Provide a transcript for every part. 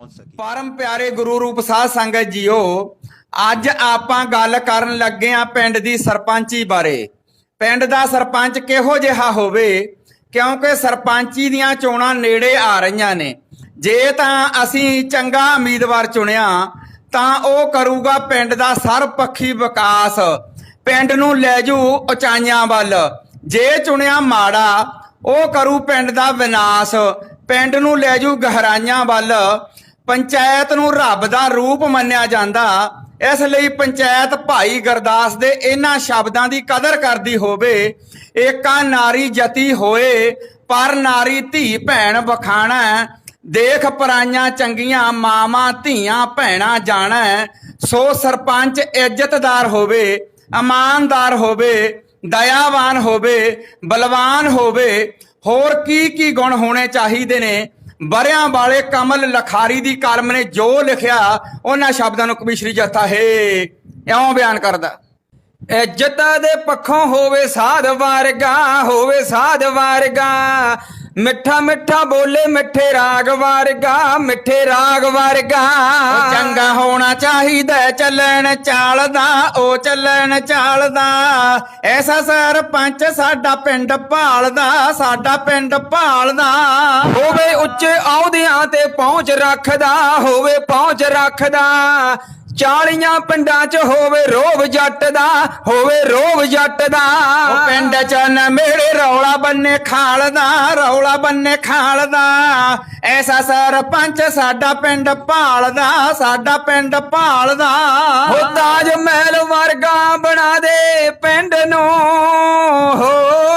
ਪਹੁੰਚ ਸਕੀ। ਪਰਮ ਪਿਆਰੇ ਗੁਰੂ ਰੂਪ ਸਾਧ ਸੰਗਤ ਜੀਓ, ਅੱਜ ਆਪਾਂ ਗੱਲ ਕਰਨ ਲੱਗੇ ਆ ਪਿੰਡ ਦੀ ਸਰਪੰਚੀ ਬਾਰੇ। ਪਿੰਡ ਦਾ ਸਰਪੰਚ ਕਿਹੋ ਜਿਹਾ ਹੋਵੇ, ਕਿਉਂਕਿ ਸਰਪੰਚੀ ਦੀਆਂ ਚੋਣਾਂ ਨੇੜੇ ਆ ਰਹੀਆਂ ਨੇ। ਜੇ ਤਾਂ ਅਸੀਂ ਚੰਗਾ ਉਮੀਦਵਾਰ ਚੁਣਿਆ, ਤਾਂ ਉਹ ਕਰੂਗਾ ਪਿੰਡ ਦਾ ਸਰਬਪੱਖੀ ਵਿਕਾਸ। ਪਿੰਡ ਨੂੰ ਲੈ ਜੂ ਉਚਾਈਆਂ ਵੱਲ। ਜੇ ਚੁਣਿਆ ਮਾੜਾ, ਉਹ ਕਰੂ ਪਿੰਡ ਦਾ ਵਿਨਾਸ਼। ਪਿੰਡ ਨੂੰ ਲੈ ਜੂ ਗਹਿਰਾਈਆਂ ਵੱਲ। ਪੰਚਾਇਤ ਨੂੰ ਰੱਬ ਦਾ ਰੂਪ ਮੰਨਿਆ ਜਾਂਦਾ, ਇਸ ਲਈ ਪੰਚਾਇਤ ਭਾਈ ਗੁਰਦਾਸ ਦੇ ਇਹਨਾਂ ਸ਼ਬਦਾਂ ਦੀ ਕਦਰ ਕਰਦੀ ਹੋਵੇ, ਏਕਾ ਨਾਰੀ ਜਤੀ ਹੋਏ, ਪਰ ਨਾਰੀ ਧੀ ਭੈਣ ਵਖਾਣਾ ਦੇਖ ਪਰਾਈਆਂ ਚੰਗੀਆਂ, ਮਾਵਾਂ ਧੀਆਂ ਭੈਣਾਂ ਜਾਣਾ ਸੋ ਸਰਪੰਚ ਇੱਜ਼ਤਦਾਰ ਹੋਵੇ, ਇਮਾਨਦਾਰ ਹੋਵੇ, ਦਇਆਵਾਨ ਹੋਵੇ, ਬਲਵਾਨ ਹੋਵੇ, ਹੋਰ ਕੀ ਕੀ ਗੁਣ ਹੋਣੇ ਚਾਹੀਦੇ ਨੇ? ਬਰਿਆਂ ਵਾਲੇ ਕਮਲ ਲਖਾਰੀ ਦੀ ਕਲਮ ਨੇ ਜੋ ਲਿਖਿਆ, ਉਹਨਾਂ ਸ਼ਬਦਾਂ ਨੂੰ ਕਵੀਸ਼ਰੀ ਜੱਥਾ ਹੈ, ਇਉਂ ਬਿਆਨ ਕਰਦਾ। ਇੱਜ਼ਤ ਦੇ ਪੱਖੋਂ ਹੋਵੇ ਸਾਧ ਵਰਗਾ, ਹੋਵੇ ਸਾਧ ਵਰਗਾ ਮਿੱਠਾ ਮਿੱਠਾ ਬੋਲੇ ਮਿੱਠੇ ਰਾਗ ਵਰਗਾ ਮਿੱਠੇ ਰਾਗ ਵਰਗਾ। ਚੰਗਾ ਹੋਣਾ ਚਾਹੀਦਾ ਚੱਲਣ ਚਾਲਦਾ ਉਹ ਚੱਲਣ ਚਾਲਦਾ। ਐਸਾ ਸਰਪੰਚ ਸਾਡਾ ਪਿੰਡ ਭਾਲਦਾ ਸਾਡਾ ਪਿੰਡ ਭਾਲਦਾ। ਹੋਵੇ ਉੱਚੇ ਅਹੁਦਿਆਂ ਤੇ ਪਹੁੰਚ ਰੱਖਦਾ ਹੋਵੇ ਪਹੁੰਚ ਰੱਖਦਾ। ਚਾਲੀਆਂ ਪਿੰਡਾਂ 'ਚ ਹੋਵੇ ਰੋਬ ਜੱਟ ਦਾ ਹੋਵੇ ਰੋਬ ਜੱਟ ਦਾ। ਉਹ ਪਿੰਡ 'ਚ ਨਾ ਮੇਰੇ ਰੌਲਾ ਬੰਨੇ ਖਾਲਦਾ ਰੌਲਾ ਬੰਨੇ ਖਾਲਦਾ ਐਸਾ ਸਰਪੰਚ ਸਾਡਾ ਪਿੰਡ ਭਾਲਦਾ ਸਾਡਾ ਪਿੰਡ ਭਾਲਦਾ ਉਹ ਤਾਜ ਮਹਿਲ ਵਰਗਾ ਬਣਾ ਦੇ ਪਿੰਡ ਨੂੰ। ਹੋ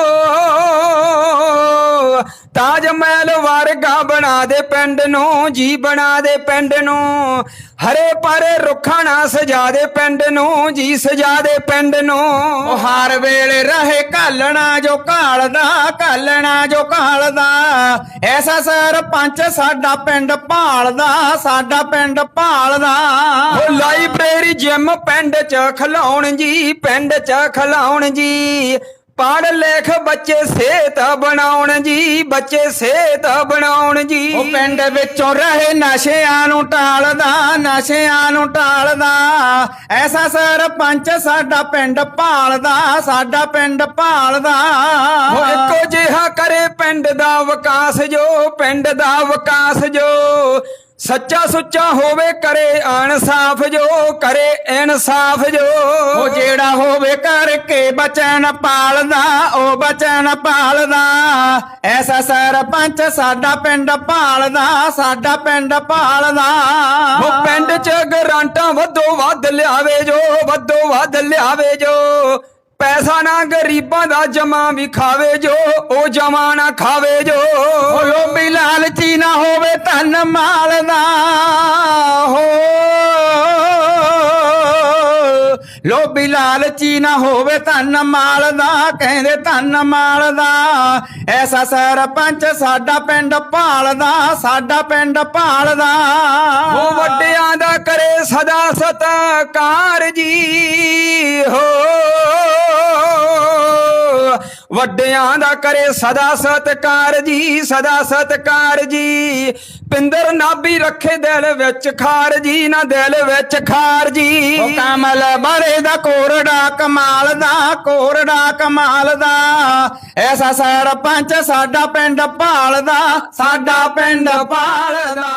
ਮਹਿਲ ਵਰਗਾ ਬਣਾ ਦੇ ਪਿੰਡ ਨੂੰ ਜੀ ਬਣਾ ਦੇ ਪਿੰਡ ਨੂੰ। ਹਰੇ ਪਰੇ ਰੁੱਖਾਂ ਨਾਲ ਸਜਾ ਦੇ ਪਿੰਡ ਨੂੰ ਜੀ ਸਜਾ ਦੇ ਪਿੰਡ ਨੂੰ। ਉਹ ਹਰ ਵੇਲੇ ਰਹੇ ਕਾਲਣਾ ਜੋ ਕਾਲਦਾ ਕਾਲਣਾ ਜੋ ਕਾਲਦਾ ਐਸਾ ਸਰਪੰਚ ਸਾਡਾ ਪਿੰਡ ਭਾਲਦਾ ਸਾਡਾ ਪਿੰਡ ਭਾਲਦਾ। ਉਹ ਲਾਇਬ੍ਰੇਰੀ ਜਿਮ ਪਿੰਡ ਚ ਖਲਾਉਣ ਜੀ ਪਿੰਡ ਚ ਖਲਾਉਣ ਜੀ। ਪੜ ਲਿਖ ਬੱਚੇ ਸਿਹਤ ਬਣਾਉਣ ਜੀ ਬੱਚੇ ਸਿਹਤ ਬਣਾਉਣ ਜੀ। ਉਹ ਪਿੰਡ ਵਿੱਚੋਂ ਰਹੇ ਨਸ਼ਿਆਂ ਨੂੰ ਟਾਲਦਾ ਨਸ਼ਿਆਂ ਨੂੰ ਟਾਲਦਾ। ਐਸਾ ਸਰਪੰਚ ਸਾਡਾ ਪਿੰਡ ਭਾਲਦਾ ਸਾਡਾ ਪਿੰਡ ਭਾਲਦਾ। ਉਹ ਇੱਕੋ ਜਿਹਾ ਕਰੇ ਪਿੰਡ ਦਾ ਵਿਕਾਸ ਜੋ ਪਿੰਡ ਦਾ ਵਿਕਾਸ ਜੋ। ਸੱਚਾ ਸੁੱਚਾ ਹੋਵੇ ਕਰੇ ਇਨਸਾਫ ਜੋ ਕਰੇ ਇਨਸਾਫ ਜੋ। ਉਹ ਜਿਹੜਾ ਹੋਵੇ ਕਰਕੇ ਬਚਨ ਪਾਲਦਾ ਉਹ ਬਚਨ ਪਾਲਦਾ। ਐਸਾ ਸਰਪੰਚ ਸਾਡਾ ਪਿੰਡ ਪਾਲਦਾ ਸਾਡਾ ਪਿੰਡ ਪਾਲਦਾ। ਉਹ ਪਿੰਡ ਚ ਗਰਾਂਟਾਂ ਵੱਧੋ ਵੱਧ ਲਿਆਵੇ ਜੋ ਵੱਧੋ ਵੱਧ ਲਿਆਵੇ ਜੋ। ਪੈਸਾ ਨਾ ਗਰੀਬਾਂ ਦਾ ਜਮਾ ਵੀ ਖਾਵੇ ਜੋ, ਉਹ ਜਮਾ ਨਾ ਖਾਵੇ ਜੋ। ਉਹ ਲੋਭੀ ਲਾਲਚੀ ਨਾ ਹੋਵੇ ਧਨ ਮਾਲ ਦਾ ਹੋ। ਲੋਭੀ ਲਾਲਚੀ ਨਾ ਹੋਵੇ ਧਨ ਮਾਲ ਦਾ ਕਹਿੰਦੇ ਧਨ ਮਾਲ ਦਾ ਐਸਾ ਸਰਪੰਚ ਸਾਡਾ ਪਿੰਡ ਭਾਲਦਾ, ਸਾਡਾ ਪਿੰਡ ਭਾਲਦਾ। ਉਹ ਵੱਡਿਆਂ ਦਾ ਕਰੇ ਸਦਾ ਸਤਕਾਰ ਜੀ, ਹੋ। ਵੱਡਿਆਂ ਦਾ ਕਰੇ ਸਦਾ ਸਤਕਾਰ ਜੀ, ਸਦਾ ਸਤਕਾਰ ਜੀ। ਪਿੰਦਰ ਨਾਭੀ ਰੱਖੇ ਦਿਲ ਵਿੱਚ ਖਾਰ ਜੀ, ਨਾ ਦਿਲ ਵਿੱਚ ਖਾਰ ਜੀ। ਉਹ ਕਮਲ ਬੜੇ ਦਾ ਕੋਰੜਾ ਕਮਾਲ ਦਾ, ਕੋਰੜਾ ਕਮਾਲ ਦਾ। ਐਸਾ ਸਰਪੰਚ ਸਾਡਾ ਪਿੰਡ ਭਾਲਦਾ, ਸਾਡਾ ਪਿੰਡ ਭਾਲਦਾ।